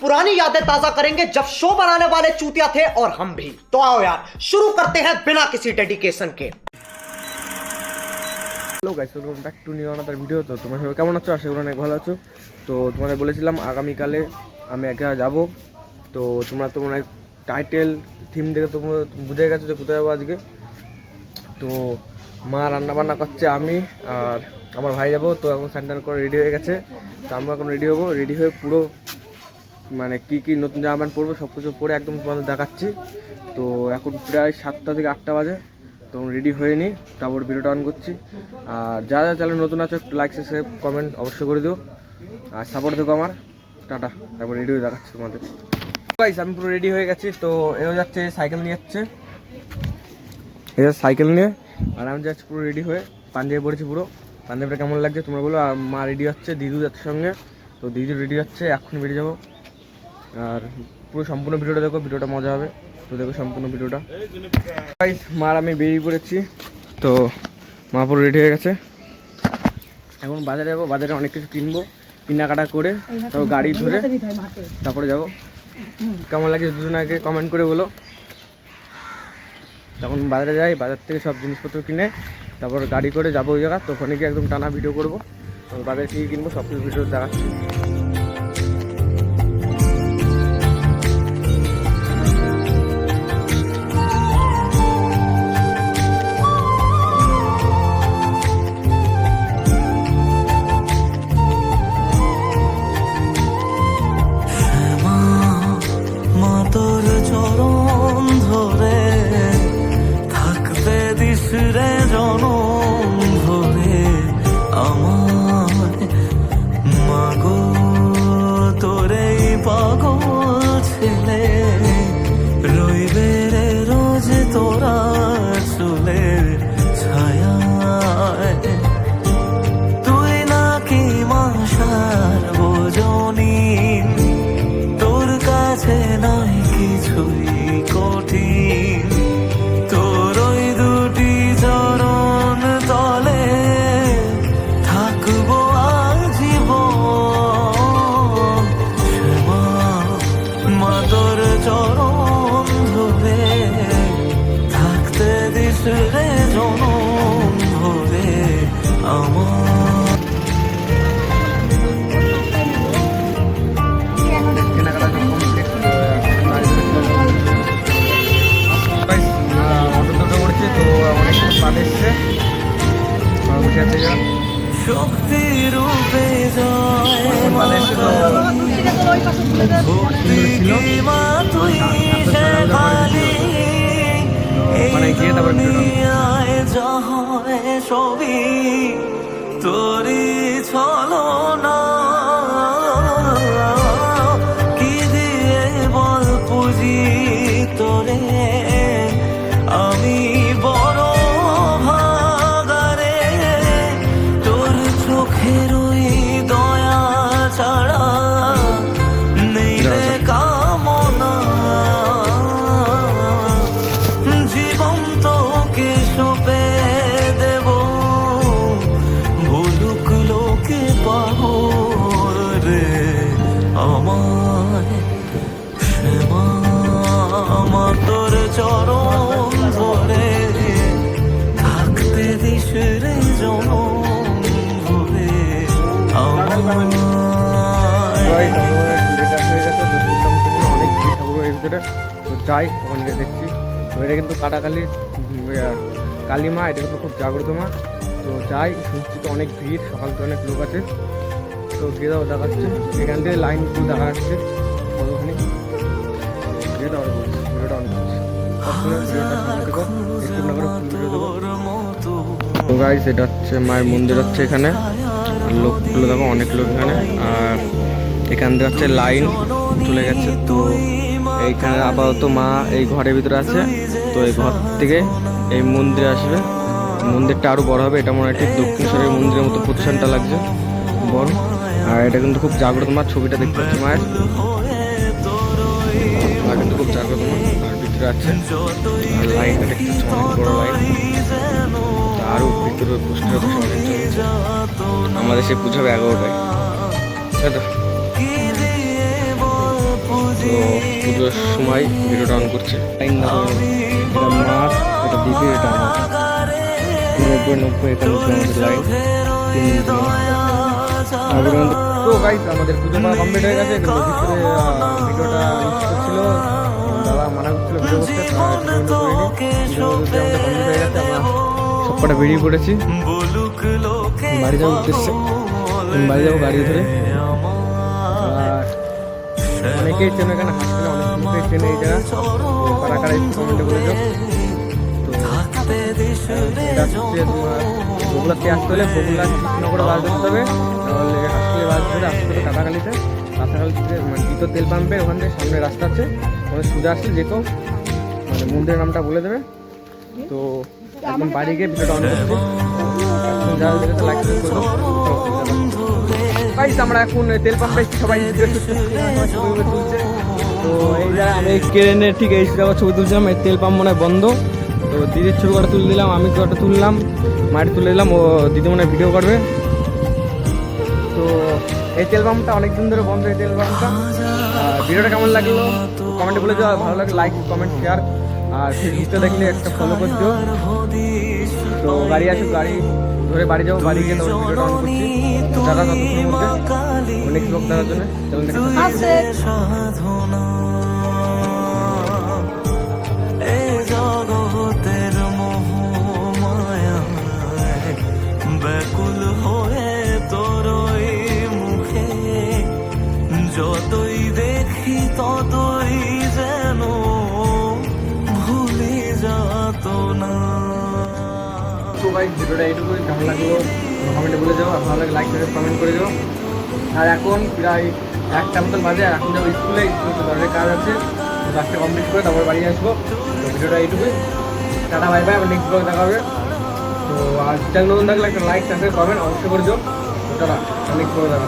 पुरानी यादें ताजा करेंगे जब शो बनाने वाले चूतिया थे और हम भी तो आओ यार शुरू करते हैं बिना किसी डेडिकेशन के hello guys welcome back to new another video তো তোমরা সবাই কেমন আছো আশা করি অনেক ভালো আছো তো তোমাদের বলেছিলাম আগামীকালে আমি একা যাব তো তোমরা তো মনে হয় টাইটেল থিম দেখে তোমরা বুঝে গেছো যে কোথায় যাবো আজকে তো মা রান্না বান্না করছে আমি আর আমার ভাই যাবো তো এখন স্যান্ডাল করে রেডি হয়ে গেছে তো আমরা এখন রেডি হবো রেডি হয়ে পুরো মানে কি কি নতুন জামা প্যান্ট পরবো সব কিছু পরে একদম তোমাদের দেখাচ্ছি। তো এখন প্রায় সাতটা থেকে আটটা বাজে। তো রেডি হয়ে নিই, তারপর ভিডিওটা অন করছি। আর যা যা চ্যানেল নতুন আছে, একটু লাইক সাবস্ক্রাইব কমেন্ট অবশ্যই করে দিও। আর সাপোর্ট দেবো আমার। টাটা, তারপর রেডি হয়ে দেখাচ্ছি তোমাদের। গাইস আমি পুরো রেডি হয়ে গেছি, তো এও যাচ্ছে সাইকেল নিয়ে যাচ্ছে। এটা সাইকেল নিয়ে। আর আমি যাচ্ছি পুরো রেডি হয়ে পাঞ্জাবি পড়েছি পুরো। পাঞ্জাবিটা কেমন লাগছে তোমরা বলো। আর মা রেডি হচ্ছে, দিদু যাচ্ছে সঙ্গে। তো দিদু রেডি হচ্ছে এখন বেরিয়ে যাব। আর পুরো সম্পূর্ণ ভিডিওটা দেখো, ভিডিওটা মজা হবে। তো দেখো সম্পূর্ণ ভিডিওটা। মার আমি বেরিয়ে পড়েছি। তো মা পুরো রেডি হয়ে গেছে। এখন বাজারে যাব, বাজারে অনেক কিছু কিনবো, কেনাকাটা করে, তারপর গাড়ি ধরে তারপরে যাব। কেমন লাগে দুজন আগে কমেন্ট করে বলো। তখন বাজারে যাই, বাজার থেকে সব জিনিসপত্র কিনে, তারপর গাড়ি করে যাব ওই জায়গা, তো ওখানে গিয়ে একদম টানা ভিডিও করব। বাজারে কী কিনবো, সব কিছু ভিডিও দেখাচ্ছি। বসে আছে এরা। শক্তি রূপে জয় ভক্তি কি মা তুই মানে গিয়ে তারপর হয় সবই তোরই ছলো না তো। তো যাই ওখানে দেখছি। তো এটা কিন্তু কাটাকালি কালী মা, এটা কিন্তু খুব জাগ্রত মা। তো যাই, শুনছি তো অনেক ভিড়, সকাল থেকে অনেক লোক আছে। তো গিয়ে দেখাচ্ছে। এখান থেকে লাইন দেখা যাচ্ছে। কতখানি? গিয়ে দাও। বলছি ভিডিওটা অন তো গাইস এটা হচ্ছে মায়ের মন্দির হচ্ছে এখানে। লোকগুলো দেখো অনেক লোক এখানে। আর এখান থেকে হচ্ছে লাইন চলে গেছে। তো এইখানে আপাতত মা এই ঘরের ভিতরে আছে। তো এই ঘর থেকে এই মন্দিরে আসবে। মন্দিরটা আরও বড় হবে। এটা মনে হয় ঠিক দক্ষিণেশ্বরের মন্দিরের মতো প্রতিষ্ঠানটা লাগছে। বড়। আর এটা কিন্তু খুব জাগ্রত মা ছবিটা দেখতে পাচ্ছি মায়ের। দেখতে পাচ্ছি অনেক বড় লাইন আরও ভিতরে আমাদের সে পুজো এগারোটায় পুজোর সময় ভিডিওটা অন করছে। টাইম না এটা আমাদের পুজো কমপ্লিট হয়ে গেছে। ভিডিওটা করছিল। দাদা মানা করছিল ভিডিও করতে আমরা সবকটা বেরিয়ে পড়েছি। বাড়ি যাওয়ার উদ্দেশ্যে। বাড়ি যাব গাড়ি ধরে অনেকেই চেনে এখানে হাসপাতালে অনেক চেনে এই জায়গা। কারা কারা কমেন্টে যাও। বগুলাতে আসতে হলে বগুলা কৃষ্ণনগরে বাস ধরতে হবে। তাহলে বাস ধরে আসতে হবে কাটাকালিতে মানে দ্বিতীয় তেল পাম্পের ওখান সামনে রাস্তা আছে। ওখানে সোজা আসলে যেত মানে মন্দিরের নামটা বলে দেবে। তো একদম বাড়ি গিয়ে ভিডিওটা অন করছি। আমরা এখন তেল পাম্পে সবাই তো আমি ঠিক এই ছবি তুলছিলাম, এই তেল পাম্প মনে হয় বন্ধ। তো দিদির ছবি কটা তুলে দিলাম, আমি তুললাম মাটি তুলে দিলাম, ও দিদি মনে ভিডিও করবে। এই তেল পাম্পটা অনেকদিন ধরে বন্ধ এই তেল পাম্পটা আর ভিডিওটা কেমন লাগল? কমেন্টে বলে দিও আর ভালো লাগলে লাইক কমেন্ট শেয়ার আর ফেসবুকটা দেখলে একটা ফলো করে দিও। তো গাড়ি আসুক গাড়ি ধরে বাড়ি যাব বাড়ি গিয়ে তারপর ভিডিওটা অন করছি। দাদা ততক্ষণের মধ্যে। অনেক লোক দেখার জন্য। চ্যানেলটাকে সাধনা। ভিডিওটা এইটুকুই। কেমন লাগল? কমেন্টে বলে যাও। ভালো লাগে লাইক করে কমেন্ট করে যাও। আর এখন প্রায় একটা মতন বাজে, আর এখন যাব স্কুলে। স্কুলে তো দরকারি কাজ আছে। কাজটা কমপ্লিট করে তারপর বাড়ি আসব। তো ভিডিওটা এইটুকুই। টাটা বাই বাই আবার নেক্সট ব্লগ দেখা হবে। তো আর চ্যানেল নতুন থাকলে একটা লাইক সাবস্ক্রাইব করবেন অবশ্যই করে যাও টাটা নেক্সট ব্লগ দেখা।